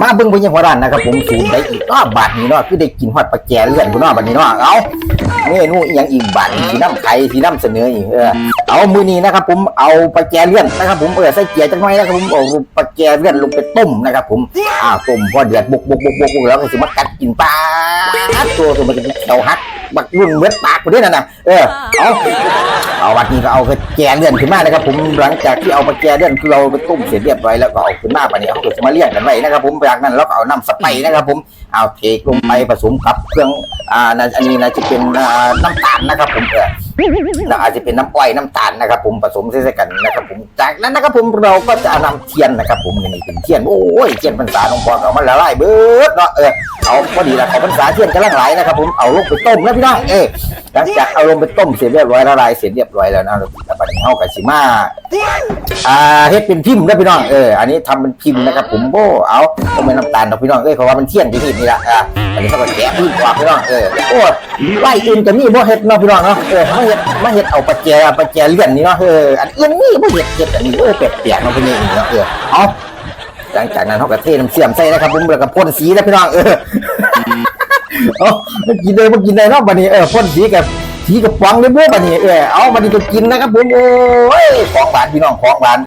มาเบิ่งเพิ่นยังหัวร้านนะครับผมสูตรได้อีกเนาะบาทนี้เนาะคือได้กินฮอดปลาแกเลือนพุ่นเนาะบัดนี้เนาะเอาเมนูอีหยังอีกบาทสีน้ำไข่สีน้ำเสนออีกเออเอามือนี้นะครับผมเอาปลาแกเลือนนะครับผมเออใส่เกียจังหน่อยนะครับผมเอาปลาแกเลือนลงไปต้มนะครับผมอ่าต้มพอเดือดบุกบุกบุกบุกแล้วก็สิมากัดกินปลาตัวตัวมันจะเป็นเขียวฮักบักรุ่นเวทปากคนนี้น่ะนะเออเอา เอาวันนี้ก็เอาแกเลื่อนขึ้นมานะครับ ผมหลังจากที่เอาไปแกเลื่อนคือเราไปต้มเสร็จเรียบร้อยแล้วก็เอาขึ้นมาปะเนี่ยเขาจะมาเลี้ยงกันไว้นะครับ ผมจากนั้นเราก็เอาน้ำสไปร์นะครับ ผม เอาเทลงไปผสมกับเครื่องอ่านะอันนี้นะจะเป็นอ่าน้ำตาลนะครับผมเออแล้วอาจจะเป็นน้ำอ้อยน้ำตาลนะครับ ผมผสมใส่กันนะครับ ผมจากนั้นนะครับ ผมเราก็จะนำเทียนนะครับ ผมนี่เป็นเทียนโอ้ยเทียนพรรษาหลวงพ่อเอามาละลายเบิดเนาะเออเอาพอดีละเขาพรรษาเทียนกำลังไหลนะครับ ผมเอาลงไปต้มแล้วพี่น้องเออหลังจากเอาลงไปต้มเสร็จเรียบร้อยละลายเสร็จเรียบร้อยแล้วนะเราจะไปเฮากับสิมา อ่าเฮ็ดเป็นพิมพ์นะพี่น้องเอออันนี้ทำเป็นพิมพ์นะครับผมโอ้เอาต้องเป็นน้ำตาลนะพี่น้องเอ้ยเพราะว่ามันเที่ยงที่นี่นี่ละอ่าอันนี้เขาก็แกะพิมพ์ออกพี่น้องเออโอ้ไล่อื่นก็มีบ่เฮ็ดเนาะพี่น้องเนาะเออมาเฮ็ดมาเฮ็ดเอาปลาแจปลาแจเลื่อนนี่เนาะเอออันอื่นนี่บ่เฮ็ดเฮ็ดอันนี้โอ้แปลกๆเนาะพี่นี่เนาะเออเอาหลังจากนั้นเขาก็เทน้ำเสียมใส่นะครับผมแล้วก็พ่นสีนะพี่น้องเออเอ๋อมันกินเลยมันกินเลยเนาะบัดนี้เออพ่นสีกับ สีกับฟองเลยบัวบัดนี้เออเอาบัดนี้ก็กินนะครับผมโอ้ยของหวานพี่น้องของหวาน